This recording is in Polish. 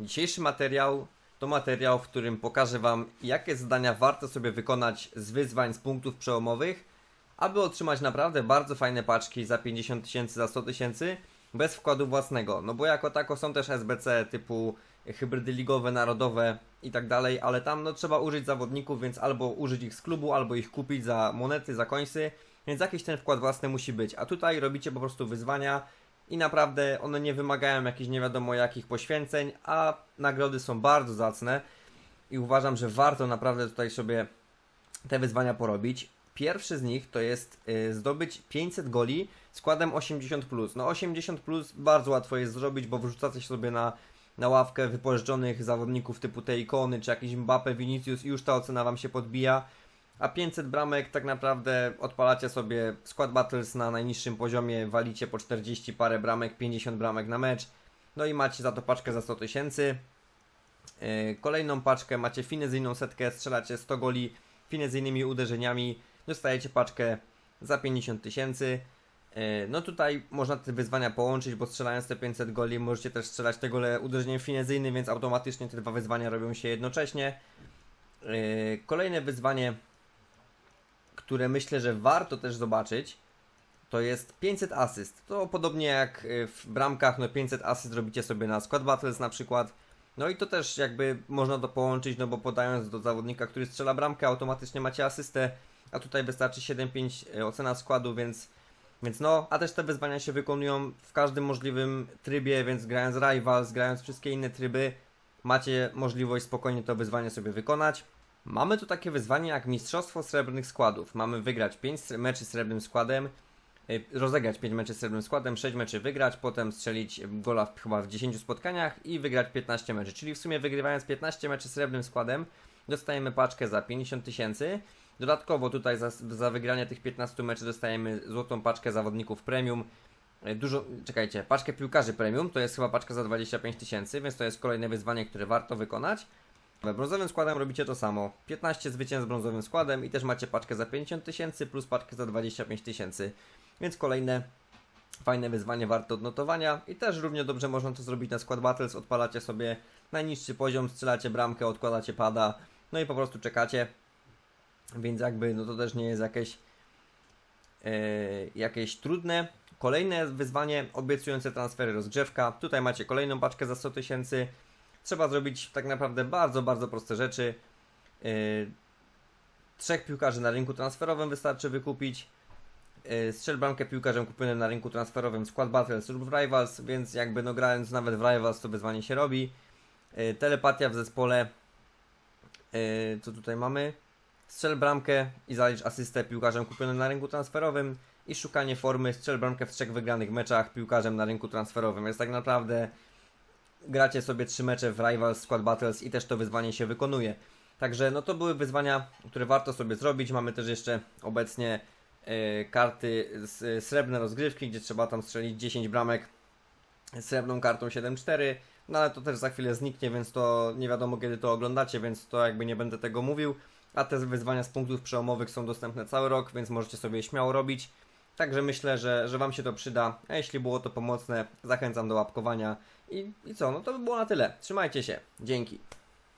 Dzisiejszy materiał to materiał, w którym pokażę Wam, jakie zadania warto sobie wykonać z wyzwań z punktów przełomowych, aby otrzymać naprawdę bardzo fajne paczki za 50 tysięcy, za 100 tysięcy, bez wkładu własnego. No bo jako tako są też SBC typu hybrydy ligowe, narodowe i tak dalej, ale tam no trzeba użyć zawodników, więc albo użyć ich z klubu, albo ich kupić za monety, za końsy, więc jakiś ten wkład własny musi być. A tutaj robicie po prostu wyzwania i naprawdę one nie wymagają jakichś nie wiadomo jakich poświęceń, a nagrody są bardzo zacne i uważam, że warto naprawdę tutaj sobie te wyzwania porobić. Pierwszy z nich to jest y, zdobyć 500 goli składem 80+. Plus. No 80+, plus bardzo łatwo jest zrobić, bo wrzucacie sobie na, na ławkę wypożyczonych zawodników typu te ikony, czy jakiś Mbappe, Vinicius i już ta ocena Wam się podbija. A 500 bramek tak naprawdę odpalacie sobie skład battles na najniższym poziomie, walicie po 40 parę bramek, 50 bramek na mecz. No i macie za to paczkę za 100 tysięcy. Yy, Kolejną paczkę macie finezyjną setkę, strzelacie 100 goli finezyjnymi uderzeniami, dostajecie paczkę za 50 tysięcy. Yy, No tutaj można te wyzwania połączyć, bo strzelając te 500 goli możecie też strzelać te gole uderzeniem finezyjnym, więc automatycznie te dwa wyzwania robią się jednocześnie. Yy, Kolejne wyzwanie, które myślę, że warto też zobaczyć, to jest 500 asyst. To podobnie jak yy, w bramkach, no 500 asyst robicie sobie na Squad Battles na przykład. No i to też jakby można to połączyć, no bo podając do zawodnika, który strzela bramkę, automatycznie macie asystę, a tutaj wystarczy 7-5 yy, ocena składu, więc, więc no, a też te wyzwania się wykonują w każdym możliwym trybie, więc grając Rivals, grając wszystkie inne tryby, macie możliwość spokojnie to wyzwanie sobie wykonać. Mamy tu takie wyzwanie jak Mistrzostwo Srebrnych Składów. Mamy wygrać 5 meczy srebrnym składem, y, rozegrać 5 meczy srebrnym składem, 6 meczy wygrać, potem strzelić gola w, chyba w 10 spotkaniach i wygrać 15 meczy. Czyli w sumie wygrywając 15 meczy srebrnym składem dostajemy paczkę za 50 tysięcy. Dodatkowo tutaj za, za wygranie tych 15 meczy dostajemy złotą paczkę zawodników premium. Y, Dużo, czekajcie, paczkę piłkarzy premium to jest chyba paczka za 25 tysięcy, więc to jest kolejne wyzwanie, które warto wykonać. We brązowym składem robicie to samo. 15 zwycięstw z brązowym składem i też macie paczkę za 50 tysięcy plus paczkę za 25 tysięcy. Więc kolejne fajne wyzwanie warte odnotowania i też równie dobrze można to zrobić na Squad Battles. Odpalacie sobie najniższy poziom, strzelacie bramkę, odkładacie pada, no i po prostu czekacie. Więc jakby no to też nie jest jakieś e, jakieś trudne. Kolejne wyzwanie obiecujące transfery rozgrzewka. Tutaj macie kolejną paczkę za 100 tysięcy. Trzeba zrobić tak naprawdę bardzo, bardzo proste rzeczy. Yy, trzech piłkarzy na rynku transferowym wystarczy wykupić. Yy, strzel bramkę piłkarzem kupionym na rynku transferowym Squad Battles lub Rivals, więc jakby no grając nawet w Rivals to wyzwanie się robi. Yy, telepatia w zespole. Co tutaj mamy? Strzel bramkę i zalicz asystę piłkarzem kupionym na rynku transferowym i szukanie formy, strzel bramkę w trzech wygranych meczach piłkarzem na rynku transferowym. Jest tak naprawdę gracie sobie trzy mecze w Rivals Squad Battles i też to wyzwanie się wykonuje. Także no to były wyzwania, które warto sobie zrobić. Mamy też jeszcze obecnie e, karty z, srebrne rozgrywki, gdzie trzeba tam strzelić 10 bramek srebrną kartą 7-4. No ale to też za chwilę zniknie, więc to nie wiadomo kiedy to oglądacie, więc to jakby nie będę tego mówił. A te wyzwania z punktów przełomowych są dostępne cały rok, więc możecie sobie śmiało robić. Także myślę, że, że Wam się to przyda. A jeśli było to pomocne, zachęcam do łapkowania. I, I co? No to by było na tyle. Trzymajcie się. Dzięki.